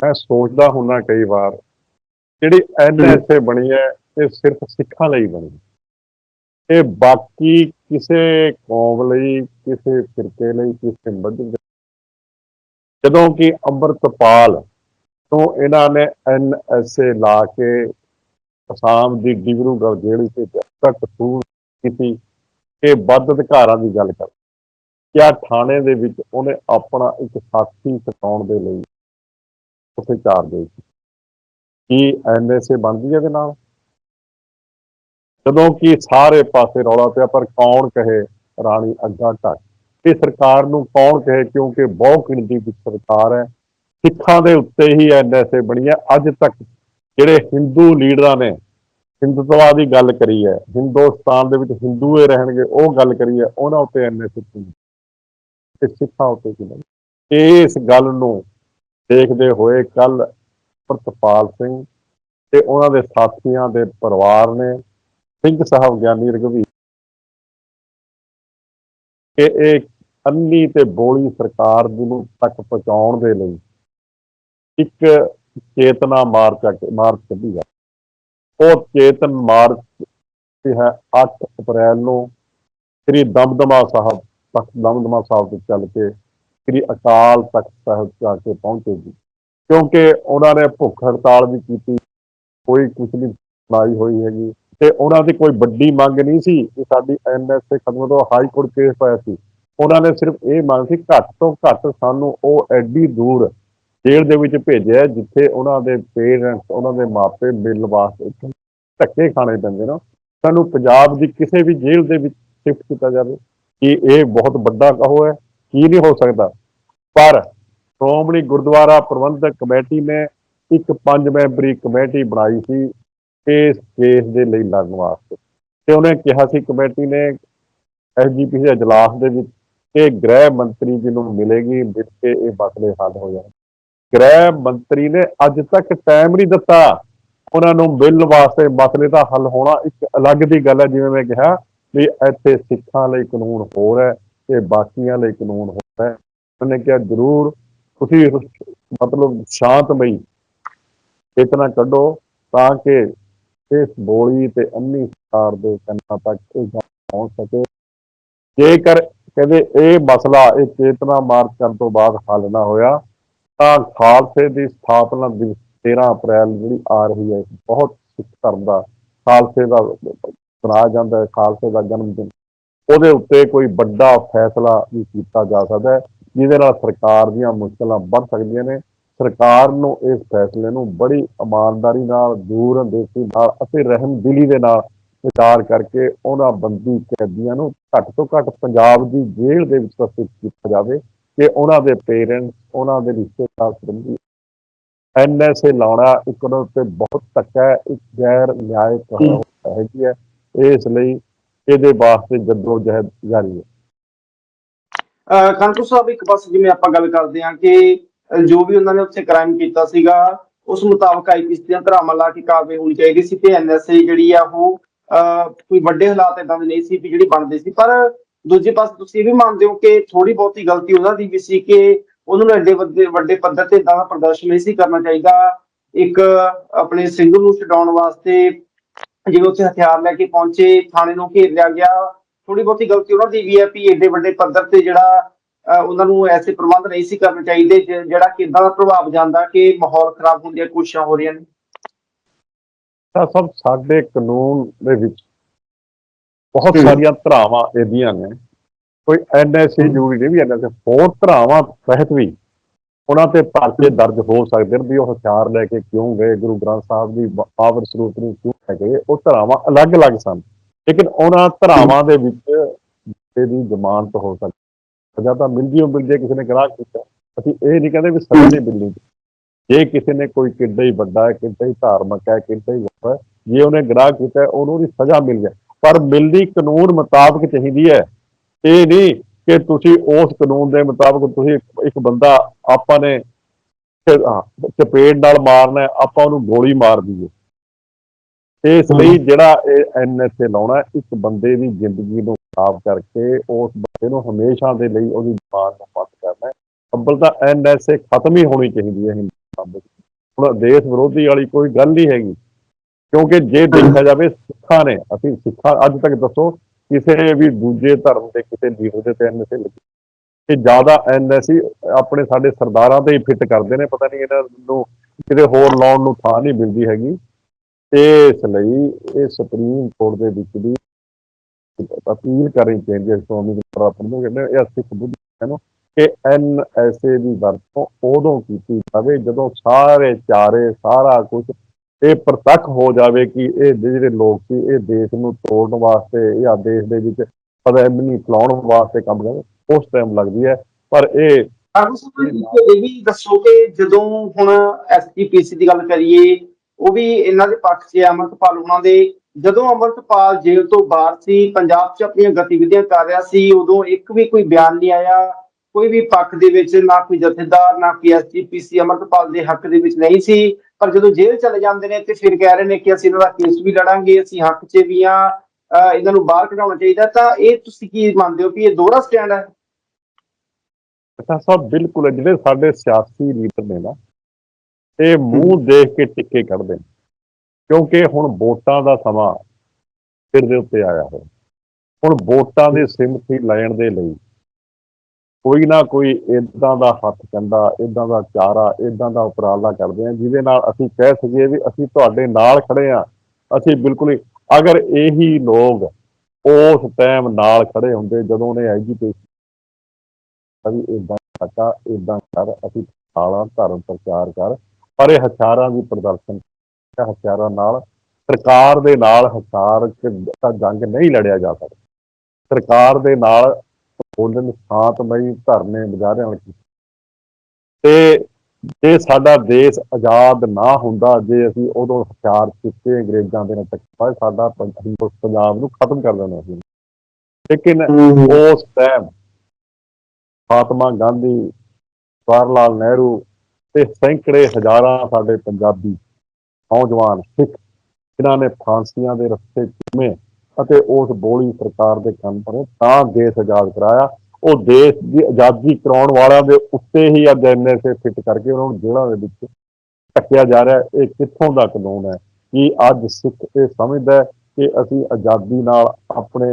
ਮੈਂ ਸੋਚਦਾ ਹੁੰਦਾ ਕਈ ਵਾਰ ਜਿਹੜੀ ਐਨਐਸਏ ਬਣੀ ਹੈ ਇਹ ਸਿਰਫ ਸਿੱਖਾਂ ਲਈ ਬਣੀ ਇਹ ਬਾਕੀ ਕਿਸੇ ਕੌਮ ਲਈ, ਕਿਸੇ ਫਿਰਕੇ ਲਈ, ਕਿਸੇ ਮਜ਼ਹਬ ਜਦੋਂ ਕਿ ਅੰਮ੍ਰਿਤਪਾਲ ਤੋਂ ਇਹਨਾਂ ਨੇ ਐਨਐਸਏ ਲਾ ਕੇ ਅਸਾਮ ਦੀ ਡਿਬਰੂਗੜ੍ਹ ਜੇਲ੍ਹ ਵਿੱਚ ਤੱਕ ਸੂਰ ਕੀਤੀ ਕਿ ਵੱਧ ਅਧਿਕਾਰਾਂ ਦੀ ਗੱਲ ਕਰ। ਕਿਆ ਥਾਣੇ ਦੇ ਵਿੱਚ ਉਹਨੇ ਆਪਣਾ ਇੱਕ ਸਾਥੀ ਸਤਾਉਣ ਦੇ ਲਈ ਉੱਥੇ ਚਾਰ ਦੇ ਸੀ। ਕੀ ਐਨਐਸਏ ਬਣਦੀ ਹੈ ਇਹਦੇ ਨਾਲ? ਜਦੋਂ ਕਿ ਸਾਰੇ ਪਾਸੇ ਰੌਲਾ ਪਿਆ, ਪਰ ਕੌਣ ਕਹੇ ਰਾਣੀ ਅੱਗਾ ਢੱਕ ਇਹ ਸਰਕਾਰ ਨੂੰ ਕੌਣ ਕਹੇ? ਕਿਉਂਕਿ ਬਹੁਤ ਗਿਣਤੀ ਵਿੱਚ ਸਰਕਾਰ ਹੈ। ਸਿੱਖਾਂ ਦੇ ਉੱਤੇ ਹੀ ਐਨਐਸਏ ਬਣੀ ਹੈ। ਅੱਜ ਤੱਕ ਜਿਹੜੇ ਹਿੰਦੂ ਲੀਡਰਾਂ ਨੇ ਹਿੰਦੂਤਵਾ ਦੀ ਗੱਲ ਕਰੀ ਹੈ, ਹਿੰਦੁਸਤਾਨ ਦੇ ਵਿੱਚ ਹਿੰਦੂ ਹੀ ਰਹਿਣਗੇ, ਉਹ ਗੱਲ ਕਰੀ ਹੈ, ਉਹਨਾਂ ਉੱਤੇ ਐਨਐਸਏ ਤੇ ਸਿੱਖਾਂ ਉੱਤੇ ਕਿਉਂ ਇਸ ਗੱਲ ਨੂੰ ਦੇਖਦੇ ਹੋਏ ਕੱਲ ਪ੍ਰਤਪਾਲ ਸਿੰਘ ਤੇ ਉਹਨਾਂ ਦੇ ਸਾਥੀਆਂ ਦੇ ਪਰਿਵਾਰ ਨੇ ਸਿੰਘ ਸਾਹਿਬ ਗਿਆਨੀ ਰਘਵੀਰ ਕਿ ਇਹ ਅੰਨੀ ਤੇ ਬੋਲੀ ਸਰਕਾਰ ਨੂੰ ਤੱਕ ਪਹੁੰਚਾਉਣ ਦੇ ਲਈ ਇੱਕ ਚੇਤਨਾ ਮਾਰਚ ਮਾਰਚ ਕੱਢੀ ਜਾ ਉਹ ਚੇਤਨ ਮਾਰਚ ਤੇ ਹੈ 8 ਅਪ੍ਰੈਲ ਨੂੰ ਸ੍ਰੀ ਦਮਦਮਾ ਸਾਹਿਬ ਤਖਤ ਦਮਦਮਾ ਸਾਹਿਬ ਤੋਂ ਚੱਲ ਕੇ ਸ੍ਰੀ ਅਕਾਲ ਤਖਤ ਸਾਹਿਬ ਜਾ ਕੇ ਪਹੁੰਚੇਗੀ ਕਿਉਂਕਿ ਉਹਨਾਂ ਨੇ ਭੁੱਖ ਹੜਤਾਲ ਵੀ ਕੀਤੀ, ਕੋਈ ਕੁਛ ਨਹੀਂ ਸੁਣਾਈ ਹੋਈ ਹੈਗੀ। ਤੇ ਉਹਨਾਂ ਦੀ ਕੋਈ ਵੱਡੀ ਮੰਗ ਨਹੀਂ ਸੀ ਕਿ ਸਾਡੀ ਐਨਐਸਏ ਖਤਮ ਤੋਂ ਹਾਈ ਕੋਰਟ ਕੇਸ ਪਾਇਆ ਸੀ। ਉਹਨਾਂ ਨੇ ਸਿਰਫ ਇਹ ਮੰਗ ਸੀ, ਘੱਟ ਤੋਂ ਘੱਟ ਸਾਨੂੰ ਉਹ ਐਡੀ ਦੂਰ ਜੇਲ੍ਹ ਦੇ ਵਿੱਚ ਭੇਜਿਆ ਜਿੱਥੇ ਉਹਨਾਂ ਦੇ ਪੇਰੈਂਟਸ, ਉਹਨਾਂ ਦੇ ਮਾਪੇ ਮਿਲਣ ਵਾਸਤੇ ਧੱਕੇ ਖਾਣੇ ਪੈਂਦੇ ਨੇ। ਸਾਨੂੰ ਪੰਜਾਬ ਦੀ ਕਿਸੇ ਵੀ ਜੇਲ੍ਹ ਦੇ ਵਿੱਚ ਸ਼ਿਫਟ ਕੀਤਾ ਜਾਵੇ ਕਿ ਇਹ ਬਹੁਤ ਵੱਡਾ ਕਹੋ ਹੈ, ਕੀ ਨਹੀਂ ਹੋ ਸਕਦਾ। ਪਰ ਸ਼੍ਰੋਮਣੀ ਗੁਰਦੁਆਰਾ ਪ੍ਰਬੰਧਕ ਕਮੇਟੀ ਨੇ ਇੱਕ ਪੰਜ ਮੈਂਬਰੀ ਕਮੇਟੀ ਬਣਾਈ ਸੀ ਇਸ ਕੇਸ ਦੇ ਲਈ ਲੜਨ ਵਾਸਤੇ। ਤੇ ਉਹਨੇ ਕਿਹਾ ਸੀ, ਕਮੇਟੀ ਨੇ ਐਸਜੀਪੀ ਦੇ ਇਜਲਾਸ ਦੇ ਵਿੱਚ ਕਿ ਗ੍ਰਹਿ ਮੰਤਰੀ ਜੀ ਨੂੰ ਮਿਲੇਗੀ, ਮਿਲ ਕੇ ਇਹ ਮਸਲੇ ਹੱਲ ਹੋ ਜਾਣ। ਗ੍ਰਹਿ ਮੰਤਰੀ ਨੇ ਅੱਜ ਤੱਕ ਟਾਈਮ ਨਹੀਂ ਦਿੱਤਾ। ਉਹਨਾਂ ਨੂੰ ਮਿਲਣ ਵਾਸਤੇ ਮਸਲੇ ਦਾ ਹੱਲ ਹੋਣਾ ਇੱਕ ਅਲੱਗ ਦੀ ਗੱਲ ਹੈ, ਜਿਵੇਂ ਮੈਂ ਕਿਹਾ ਵੀ ਇੱਥੇ ਸਿੱਖਾਂ ਲਈ ਕਾਨੂੰਨ ਹੋਰ ਹੈ ਤੇ ਬਾਕੀਆਂ ਲਈ ਕਾਨੂੰਨ ਹੋਰ ਹੈ। ਉਹਨੇ ਕਿਹਾ, ਜ਼ਰੂਰ, ਤੁਸੀਂ ਮਤਲਬ ਸ਼ਾਂਤਮਈ ਚੇਤਨਾ ਕੱਢੋ ਤਾਂ ਕਿ ਇਸ ਬੋਲੀ ਤੇ ਅੰਨੀ ਸਰਕਾਰ ਦੇ ਕੰਨਾਂ ਤੱਕ ਇਹ ਗੱਲ ਪਹੁੰਚ ਸਕੇ। ਜੇਕਰ ਕਹਿੰਦੇ ਇਹ ਮਸਲਾ, ਇਹ ਚੇਤਨਾ ਮਾਰਚ ਕਰਨ ਤੋਂ ਬਾਅਦ ਹੱਲ ਨਾ ਹੋਇਆ, ਤਾਂ ਖਾਲਸੇ ਦੀ ਸਥਾਪਨਾ ਦਿਵਸ 13 ਅਪ੍ਰੈਲ ਜਿਹੜੀ ਆ ਰਹੀ ਹੈ, ਬਹੁਤ ਸਿੱਖ ਧਰਮ ਦਾ ਖਾਲਸੇ ਦਾ ਮਨਾਇਆ ਜਾਂਦਾ ਹੈ, ਖਾਲਸੇ ਦਾ ਜਨਮ ਦਿਨ ਉਹਦੇ ਉੱਤੇ ਕੋਈ ਵੱਡਾ ਫੈਸਲਾ ਵੀ ਕੀਤਾ ਜਾ ਸਕਦਾ ਹੈ, ਜਿਹਦੇ ਨਾਲ ਸਰਕਾਰ ਦੀਆਂ ਮੁਸ਼ਕਲਾਂ ਵੱਧ ਸਕਦੀਆਂ ਨੇ। ਸਰਕਾਰ ਨੂੰ ਇਸ ਫੈਸਲੇ ਨੂੰ ਬੜੀ ਇਮਾਨਦਾਰੀ ਨਾਲ, ਦੂਰ ਅੰਦੇਸ਼ੀ ਨਾਲ ਅਤੇ ਰਹਿਮ ਦੇ ਨਾਲ ਵਿਚਾਰ ਕਰਕੇ ਉਹਨਾਂ ਬੰਦੀ ਕੈਦੀਆਂ ਨੂੰ ਘੱਟ ਤੋਂ ਘੱਟ ਪੰਜਾਬ ਦੀ ਜੇਲ੍ਹ ਦੇ ਵਿੱਚ ਸਥਿਤ ਕੀਤਾ ਜਾਵੇ ਕਿ ਉਹਨਾਂ ਦੇ ਪੇਰੈਂਟਸ, ਉਹਨਾਂ ਦੇ ਰਿਸ਼ਤੇਦਾਰ ਸੰਬੰਧੀ ਐਨਐਸਏ ਲਾਉਣਾ ਇੱਕ ਉਹਨਾਂ ਉੱਤੇ ਬਹੁਤ ਧੱਕਾ ਹੈ, ਇੱਕ ਗੈਰ ਨਿਆਇਕ ਹੈਗੀ ਹੈ। ਇਸ ਲਈ ਇਹਦੇ ਵਾਸਤੇ ਜੱਦੋ ਜਹਿਦ ਜਾਰੀ ਹੈ। ਅਹ ਸਾਹਿਬ ਇੱਕ ਪਾਸੇ ਜਿਵੇਂ ਆਪਾਂ ਗੱਲ ਕਰਦੇ ਹਾਂ ਕਿ ਜੋ ਵੀ ਉਹਨਾਂ ਨੇ ਉੱਥੇ ਕ੍ਰਾਈਮ ਕੀਤਾ ਸੀਗਾ, ਉਸ ਮੁਤਾਬਕ ਆਈਪੀਸੀ ਦੀਆਂ ਧਾਰਾਵਾਂ ਲਾ ਕੇ ਕਾਰਵਾਈ ਹੋਣੀ ਚਾਹੀਦੀ ਸੀ ਤੇ ਐਨਐਸਏ ਜਿਹੜੀ ਆ ਉਹ ਕੋਈ ਵੱਡੇ ਹਾਲਾਤ ਇਦਾਂ ਦੇ ਨਹੀਂ ਸੀ ਵੀ ਜਿਹੜੀ ਬਣਦੇ ਸੀ। ਪਰ ਦੂਜੇ ਪਾਸੇ ਤੁਸੀਂ ਇਹ ਵੀ ਮੰਨਦੇ ਹੋ ਕਿ ਥੋੜੀ ਬਹੁਤੀ ਗਲਤੀ ਉਹਨਾਂ ਦੀ ਵੀ ਸੀ ਕਿ ਉਹਨਾਂ ਨੂੰ ਐਡੇ ਵੱਡੇ ਵੱਡੇ ਪੱਧਰ ਤੇ ਇਦਾਂ ਦਾ ਪ੍ਰਦਰਸ਼ਨ ਨਹੀਂ ਸੀ ਕਰਨਾ ਚਾਹੀਦਾ। ਇੱਕ ਆਪਣੇ ਸਿੰਗਲ ਨੂੰ ਛਡਾਉਣ ਵਾਸਤੇ ਜਿਵੇਂ ਉੱਥੇ ਹਥਿਆਰ ਲੈ ਕੇ ਪਹੁੰਚੇ, ਥਾਣੇ ਨੂੰ ਘੇਰ ਲਿਆ ਗਿਆ। ਥੋੜੀ ਬਹੁਤੀ ਗਲਤੀ ਉਹਨਾਂ ਦੀ ਵੀ ਹੈ ਵੀ ਏਡੇ ਵੱਡੇ ਪੱਧਰ ਤੇ ਜਿਹੜਾ ਉਹਨਾਂ ਨੂੰ ਐਸੇ ਪ੍ਰਬੰਧ ਨਹੀਂ ਸੀ ਕਰਨੇ ਚਾਹੀਦੇ ਜਿਹੜਾ ਕਿ ਇਦਾਂ ਦਾ ਪ੍ਰਭਾਵ ਜਾਂਦਾ ਕਿ ਮਾਹੌਲ ਖਰਾਬ ਹੋਣ ਦੀਆਂ ਕੋਸ਼ਿਸ਼ਾਂ ਹੋ ਰਹੀਆਂ ਨੇ। ਤਾਂ ਸਭ ਸਾਡੇ ਕਾਨੂੰਨ ਦੇ ਵਿੱਚ ਬਹੁਤ। ਸਾਰੀਆਂ ਧਰਾਵਾਂ ਇਹਦੀਆਂ ਨੇ। ਕੋਈ ਐਨਐਸਏ ਜ਼ਰੂਰੀ ਨਹੀਂ ਵੀ ਐਨਐਸਏ ਹੋਰ ਧਰਾਵਾਂ ਤਹਿਤ ਵੀ ਉਹਨਾਂ ਤੇ ਪਰਚੇ ਦਰਜ ਹੋ ਸਕਦੇ ਨੇ ਵੀ ਉਹ ਹਥਿਆਰ ਲੈ ਕੇ ਕਿਉਂ ਗਏ ਗੁਰੂ ਗ੍ਰੰਥ ਸਾਹਿਬ ਦੀ ਪਾਵਰ ਸਰੂਪ ਨੂੰ ਕਿਉਂ ਲੈ ਗਏ ਉਹ ਧਰਾਵਾਂ ਅਲੱਗ-ਅਲੱਗ ਸਨ। ਲੇਕਿਨ ਉਹਨਾਂ ਧਰਾਵਾਂ ਦੇ ਵਿੱਚ ਦੀ ਜ਼ਮਾਨਤ ਹੋ ਸਕਦੀ ਸਜ਼ਾ ਤਾਂ ਮਿਲ ਗਈ ਉਹ ਮਿਲ ਜੇ ਕਿਸੇ ਨੇ ਗਨਾਹ ਕੀਤਾ। ਅਸੀਂ ਇਹ ਨਹੀਂ ਕਹਿੰਦੇ ਵੀ ਸਜ਼ਾ ਨਹੀਂ ਮਿਲਣੀ। ਜੇ ਕਿਸੇ ਨੇ ਕੋਈ ਕਿੱਡਾ ਹੀ ਵੱਡਾ ਹੈ ਕਿੱਡਾ ਹੀ ਧਾਰਮਿਕ ਹੈ ਕਿੱਡਾ ਹੀ ਵੱਡਾ ਹੈ ਜੇ ਉਹਨੇ ਗੁਨਾਹ ਕੀਤਾ ਹੈ, ਉਹਨੂੰ ਉਹਦੀ ਸਜ਼ਾ ਮਿਲ ਜਾਏ। ਪਰ ਮਿਲਦੀ ਕਾਨੂੰਨ ਮੁਤਾਬਕ ਚਾਹੀਦੀ ਹੈ। ਇਹ ਨਹੀਂ ਕਿ ਤੁਸੀਂ ਉਸ ਕਾਨੂੰਨ ਦੇ ਮੁਤਾਬਕ ਤੁਸੀਂ ਇੱਕ- ਬੰਦਾ ਆਪਾਂ ਨੇ ਹਾਂ, ਚਪੇੜ ਨਾਲ ਮਾਰਨਾ ਹੈ, ਆਪਾਂ ਉਹਨੂੰ ਗੋਲੀ ਮਾਰ ਦਈਏ। ਇਸ ਲਈ ਜਿਹੜਾ ਇਹ ਐਨਐਸਏ ਲਾਉਣਾ ਹੈ, ਇੱਕ ਬੰਦੇ ਦੀ ਜ਼ਿੰਦਗੀ ਨੂੰ ਖਰਾਬ ਕਰਕੇ ਉਸ ਬੰਦੇ ਨੂੰ ਹਮੇਸ਼ਾ ਦੇ ਲਈ ਉਹਦੀ ਜਾਨ ਨੂੰ ਪੱਟ ਕਰਨਾ ਹੈ। ਐਨਐਸਏ ਖਤਮ ਹੀ ਹੋਣੀ ਚਾਹੀਦੀ ਹੈ ਹਿੰਦੁਸਤਾਨ ਵਿੱਚ। ਹੁਣ ਦੇਸ਼ ਵਿਰੋਧੀ ਵਾਲੀ ਕੋਈ ਗੱਲ ਨਹੀਂ ਹੈਗੀ। ਕਿਉਂਕਿ ਜੇ ਦੇਖਿਆ ਜਾਵੇ ਸਿੱਖਾਂ ਨੇ, ਅਸੀਂ ਸਿੱਖਾਂ ਅੱਜ ਤੱਕ ਦੱਸੋ, ਕਿਸੇ ਵੀ ਦੂਜੇ ਧਰਮ ਦੇ, ਕਿਸੇ ਲੀਡਰ ਦੇ ਤੇ ਐਨਐਸਏ ਲੱਗੀ। ਤੇ ਜ਼ਿਆਦਾ ਐਨਐਸਸੀ ਆਪਣੇ ਸਾਡੇ ਸਰਦਾਰਾਂ ਤੇ ਹੀ ਫਿੱਟ ਕਰਦੇ ਨੇ, ਪਤਾ ਨਹੀਂ ਇਹਨਾਂ ਨੂੰ ਕਿਤੇ ਹੋਰ ਲਾਉਣ ਨੂੰ ਥਾਂ ਨਹੀਂ ਮਿਲਦੀ ਹੈਗੀ। ਇਸ ਲਈ ਇਹ ਸੁਪਰੀਮ ਕੋਰਟ ਦੇ ਵਿੱਚ ਵੀ ਅਪੀਲ ਕਰਨੀ ਚਾਹੀਦੀ ਹੈ ਸਵਾਮੀ ਪ੍ਰਾਪਤ ਨੂੰ ਕਹਿੰਦੇ ਇਹ ਸਿੱਖ ਬੁੱਧ ਨੂੰ ਕਿ ਐਨਐਸਏ ਦੀ ਵਰਤੋਂ ਉਦੋਂ ਕੀਤੀ ਜਾਵੇ ਜਦੋਂ ਸਾਰੇ ਚਾਰੇ, ਸਾਰਾ ਕੁਝ ਇਹ ਪ੍ਰਤੱਖ ਹੋ ਜਾਵੇ ਕਿ ਇਹ ਜਿਹੜੇ ਲੋਕ ਸੀ, ਇਹ ਦੇਸ਼ ਨੂੰ ਤੋੜਨ ਵਾਸਤੇ ਜਾਂ ਦੇਸ਼ ਦੇ ਵਿੱਚ ਪਦੈਮਨੀ ਫਲਾਉਣ ਵਾਸਤੇ ਕੰਮ ਕਰਦੇ, ਉਸ ਟਾਈਮ ਲੱਗਦੀ ਹੈ। ਪਰ ਇਹ ਇਹ ਵੀ ਦੱਸੋ ਕਿ ਜਦੋਂ ਹੁਣ ਐਸਜੀਪੀਸੀ ਦੀ ਗੱਲ ਕਰੀਏ, ਉਹ ਵੀ ਇਹਨਾਂ ਦੇ ਪੱਖ 'ਚ ਹੈ, ਅਮਰਤਪਾਲ ਉਹਨਾਂ ਦੇ ਜਦੋਂ ਅਮਰਤਪਾਲ ਜੇਲ੍ਹ ਤੋਂ ਬਾਹਰ ਸੀ, ਪੰਜਾਬ 'ਚ ਆਪਣੀਆਂ ਗਤੀਵਿਧੀਆਂ ਕਰ ਰਿਹਾ ਸੀ, ਉਦੋਂ ਇੱਕ ਵੀ ਕੋਈ ਬਿਆਨ ਨਹੀਂ ਆਇਆ। ਕੋਈ ਵੀ ਪੱਖ ਦੇ ਵਿੱਚ ਨਾ ਕੋਈ ਜਥੇਦਾਰ, ਨਾ ਕੋਈ ਐਸਜੀਪੀਸੀ ਅਮਰਤਪਾਲ ਦੇ ਹੱਕ ਦੇ ਵਿੱਚ ਨਹੀਂ ਸੀ। ਪਰ ਜਦੋਂ ਜੇਲ੍ਹ ਚਲੇ ਜਾਂਦੇ ਨੇ ਤੇ ਫਿਰ ਕਹਿ ਰਹੇ ਨੇ ਕਿ ਅਸੀਂ ਇਹਨਾਂ ਦਾ ਕੇਸ ਵੀ ਲੜਾਂਗੇ, ਅਸੀਂ ਹੱਕ 'ਚ ਵੀ ਆ ਇਹਨਾਂ ਨੂੰ ਬਾਹਰ ਕਢਾਉਣਾ ਚਾਹੀਦਾ। ਤਾਂ ਇਹ ਤੁਸੀਂ ਕੀ ਮੰਨਦੇ ਹੋ ਕਿ ਇਹ ਦੋਹਰਾ ਸਟੈਂਡ ਹੈ? ਤਾਂ ਸਭ ਬਿਲਕੁਲ ਜਿਹੜੇ ਸਾਡੇ ਸਿਆਸੀ ਲੀਡਰ ਨੇ ਨਾ, ਇਹ ਮੂੰਹ ਦੇਖ ਕੇ ਟਿੱਕੇ ਕੱਢਦੇ ਨੇ। ਕਿਉਂਕਿ ਹੁਣ ਵੋਟਾਂ ਦਾ ਸਮਾਂ ਸਿਰ ਦੇ ਉੱਤੇ ਆਇਆ ਹੋਇਆ। ਹੁਣ ਵੋਟਾਂ ਦੀ ਸਿਮਥੀ ਲੈਣ ਦੇ ਲਈ। ਕੋਈ ਨਾ ਕੋਈ ਇਦਾਂ ਦਾ ਹੱਥ ਕੰਡਾ ਇਦਾਂ ਦਾ ਚਾਰਾ ਇਦਾਂ ਦਾ ਉਪਰਾਲਾ ਕਰਦੇ ਆ, ਜਿਹਦੇ ਨਾਲ ਅਸੀਂ ਕਹਿ ਸਕੀਏ ਵੀ ਅਸੀਂ ਤੁਹਾਡੇ ਨਾਲ ਖੜੇ ਆ। ਅਸੀਂ ਬਿਲਕੁਲ ਹੀ, ਅਗਰ ਇਹੀ ਲੋਕ ਉਸ ਟਾਈਮ ਨਾਲ ਖੜੇ ਹੁੰਦੇ, ਜਦੋਂ ਉਹਨੇ ਐਜੂਕੇਸ਼ਨ ਵੀ ਇਦਾਂ ਸਾਡਾ ਇਦਾਂ ਕਰ, ਅਸੀਂ ਆਲਾ ਧਰਮ ਪ੍ਰਚਾਰ ਕਰ, ਪਰ ਇਹ ਹਥਿਆਰਾਂ ਦੀ ਪ੍ਰਦਰਸ਼ਨ ਹਥਿਆਰਾਂ ਨਾਲ ਸਰਕਾਰ ਦੇ ਨਾਲ ਹਥਿਆਰ ਜੰਗ ਨਹੀਂ ਲੜਿਆ ਜਾ ਸਕਦਾ। ਸਰਕਾਰ ਦੇ ਨਾਲ ਬੋਲਣ ਸ਼ਾਂਤਮਈ ਧਰਨੇ ਮੁਜ਼ਾਹਰਿਆਂ ਕੀਤੇ। ਤੇ ਜੇ ਸਾਡਾ ਦੇਸ਼ ਆਜ਼ਾਦ ਨਾ ਹੁੰਦਾ ਜੇ ਅਸੀਂ ਉਦੋਂ ਹਥਿਆਰ ਚੁੱਕੇ ਅੰਗਰੇਜ਼ਾਂ ਦੇ ਨਾਲ ਟੱਕਰ ਸਾਡਾ ਪੰਜਾਬ ਨੂੰ ਖਤਮ ਕਰ ਦੇਣਾ ਸੀ। ਲੇਕਿਨ ਉਸ ਟਾਈਮ ਮਹਾਤਮਾ ਗਾਂਧੀ ਜਵਾਹਰ ਲਾਲ ਨਹਿਰੂ ਤੇ ਸੈਂਕੜੇ ਹਜ਼ਾਰਾਂ ਸਾਡੇ ਪੰਜਾਬੀ ਨੌਜਵਾਨ ਸਿੱਖ ਜਿਨ੍ਹਾਂ ਨੇ ਫਾਂਸੀਆਂ ਦੇ ਰਸਤੇ ਚੁੰਮੇ ਅਤੇ ਉਸ ਬੋਲੀ ਸਰਕਾਰ ਦੇ ਕੰਮ ਪਰ ਤਾਂ ਦੇਸ਼ ਆਜ਼ਾਦ ਕਰਾਇਆ। ਉਹ ਦੇਸ਼ ਦੀ ਆਜ਼ਾਦੀ ਕਰਾਉਣ ਵਾਲਿਆਂ ਦੇ ਉੱਤੇ ਹੀ ਅੱਜ ਐਨਐਸਏ ਫਿੱਟ ਕਰਕੇ ਉਹਨਾਂ ਨੂੰ ਜੇਲ੍ਹਾਂ ਦੇ ਵਿੱਚ ਧੱਕਿਆ ਜਾ ਰਿਹਾ ਇਹ ਕਿੱਥੋਂ ਦਾ ਕਾਨੂੰਨ ਹੈ? ਕਿ ਅੱਜ ਸਿੱਖ ਇਹ ਸਮਝਦਾ ਕਿ ਅਸੀਂ ਆਜ਼ਾਦੀ ਨਾਲ ਆਪਣੇ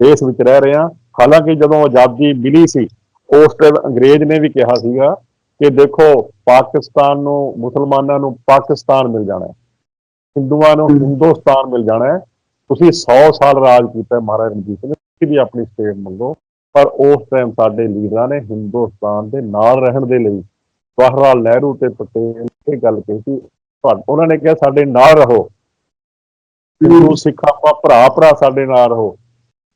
ਦੇਸ਼ ਵਿੱਚ ਰਹਿ ਰਹੇ ਹਾਂ? ਹਾਲਾਂਕਿ ਜਦੋਂ ਆਜ਼ਾਦੀ ਮਿਲੀ ਸੀ, ਉਸ ਟਾਈਮ ਅੰਗਰੇਜ਼ ਨੇ ਵੀ ਕਿਹਾ ਸੀਗਾ ਕਿ ਦੇਖੋ ਪਾਕਿਸਤਾਨ ਨੂੰ ਮੁਸਲਮਾਨਾਂ ਨੂੰ ਪਾਕਿਸਤਾਨ ਮਿਲ ਜਾਣਾ ਹੈ। ਹਿੰਦੂਆਂ ਨੂੰ ਹਿੰਦੁਸਤਾਨ ਮਿਲ ਜਾਣਾ ਹੈ। ਤੁਸੀਂ 100 ਸਾਲ ਰਾਜ ਕੀਤਾ ਮਹਾਰਾਜਾ ਰਣਜੀਤ ਸਿੰਘ। ਤੁਸੀਂ ਵੀ ਆਪਣੀ ਸਟੇਟ ਮੰਗੋ। ਪਰ ਉਸ ਟਾਈਮ ਸਾਡੇ ਲੀਡਰਾਂ ਨੇ ਹਿੰਦੁਸਤਾਨ ਦੇ ਨਾਲ ਰਹਿਣ ਦੇ ਲਈ ਜਵਾਹਰ ਲਾਲ ਨਹਿਰੂ ਤੇ ਪਟੇਲ ਇਹ ਗੱਲ ਕਹੀ ਸੀ। ਉਹਨਾਂ ਨੇ ਕਿਹਾ ਸਾਡੇ ਨਾਲ ਰਹੋ। ਹਿੰਦੂ ਸਿੱਖ ਆਪਾਂ ਭਰਾ ਭਰਾ ਸਾਡੇ ਨਾਲ ਰਹੋ।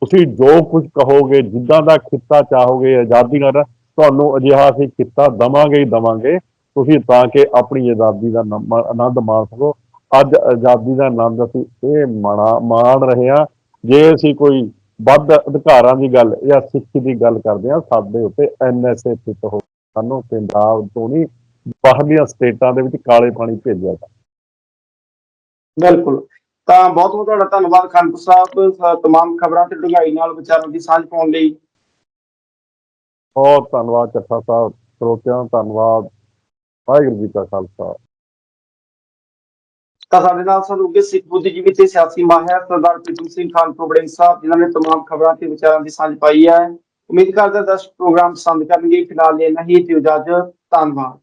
ਤੁਸੀਂ ਜੋ ਕੁਝ ਕਹੋਗੇ ਜਿੱਦਾਂ ਦਾ ਖਿੱਤਾ ਚਾਹੋਗੇ ਆਜ਼ਾਦੀ ਨਾਲ ਤੁਹਾਨੂੰ ਅਜਿਹਾ ਅਸੀਂ ਕੀਤਾ ਦਵਾਂਗੇ ਹੀ ਦਵਾਂਗੇ। ਤੁਸੀਂ ਤਾਂ ਕਿ ਆਪਣੀ ਆਜ਼ਾਦੀ ਦਾ ਆਨੰਦ ਮਾਣ ਸਕੋ। ਅੱਜ ਆਜ਼ਾਦੀ ਦਾ ਆਨੰਦ ਅਸੀਂ ਇਹ ਮਾਣਾ, ਮਾਣ ਰਹੇ ਹਾਂ। ਜੇ ਅਸੀਂ ਕੋਈ ਵੱਧ ਅਧਿਕਾਰਾਂ ਦੀ ਗੱਲ ਜਾਂ ਸਿੱਖੀ ਦੀ ਗੱਲ ਕਰਦੇ ਹਾਂ, ਸਾਡੇ ਉੱਤੇ ਐਨਐਸਏ ਫਿੱਟ ਹੋ ਸਾਨੂੰ ਪੰਜਾਬ ਤੋਂ ਨਹੀਂ, ਬਾਹਰਲੀਆਂ ਸਟੇਟਾਂ ਦੇ ਵਿੱਚ ਕਾਲੇ ਪਾਣੀ ਭੇਜਿਆ ਜਾਂਦਾ। ਬਿਲਕੁਲ। ਤਾਂ ਬਹੁਤ ਬਹੁਤ ਤੁਹਾਡਾ ਧੰਨਵਾਦ ਖਾਨਪੁਰ ਸਾਹਿਬ, ਸ- ਤਮਾਮ ਖਬਰਾਂ ਤੇ ਡੂੰਘਾਈ ਨਾਲ ਵਿਚਾਰਾਂ ਦੀ ਸਾਂਝ ਪਾਉਣ ਲਈ। ਬਹੁਤ ਧੰਨਵਾਦ ਚੱਠਾ ਸਾਹਿਬ, ਸਰੋਤਿਆਂ ਦਾ ਧੰਨਵਾਦ, ਵਾਹਿਗੁਰੂ ਜੀ ਕਾ ਖਾਲਸਾ। ਤਾਂ ਸਾਡੇ ਨਾਲ ਸਰੂਗੇ ਸਿੱਖ ਬੁੱਧੀਜੀਵੀ ਤੇ ਸਿਆਸੀ ਮਾਹਿਰ ਸਰਦਾਰ ਪ੍ਰੀਤਮ ਸਿੰਘ ਖਾਨ ਪ੍ਰੋਬੜਿੰਗ ਸਾਹਿਬ, ਜਿਨ੍ਹਾਂ ਨੇ ਤਮਾਮ ਖਬਰਾਂ ਤੇ ਵਿਚਾਰਾਂ ਦੀ ਸਾਂਝ ਪਾਈ ਹੈ। ਉਮੀਦ ਕਰਦਾ ਦਰਸ਼ਕ ਪ੍ਰੋਗਰਾਮ ਪਸੰਦ ਕਰਨਗੇ, ਫਿਲਹਾਲ ਇਹ ਨਹੀਂ ਤੇ ਇਜਾਜ਼ਤ ਧੰਨਵਾਦ।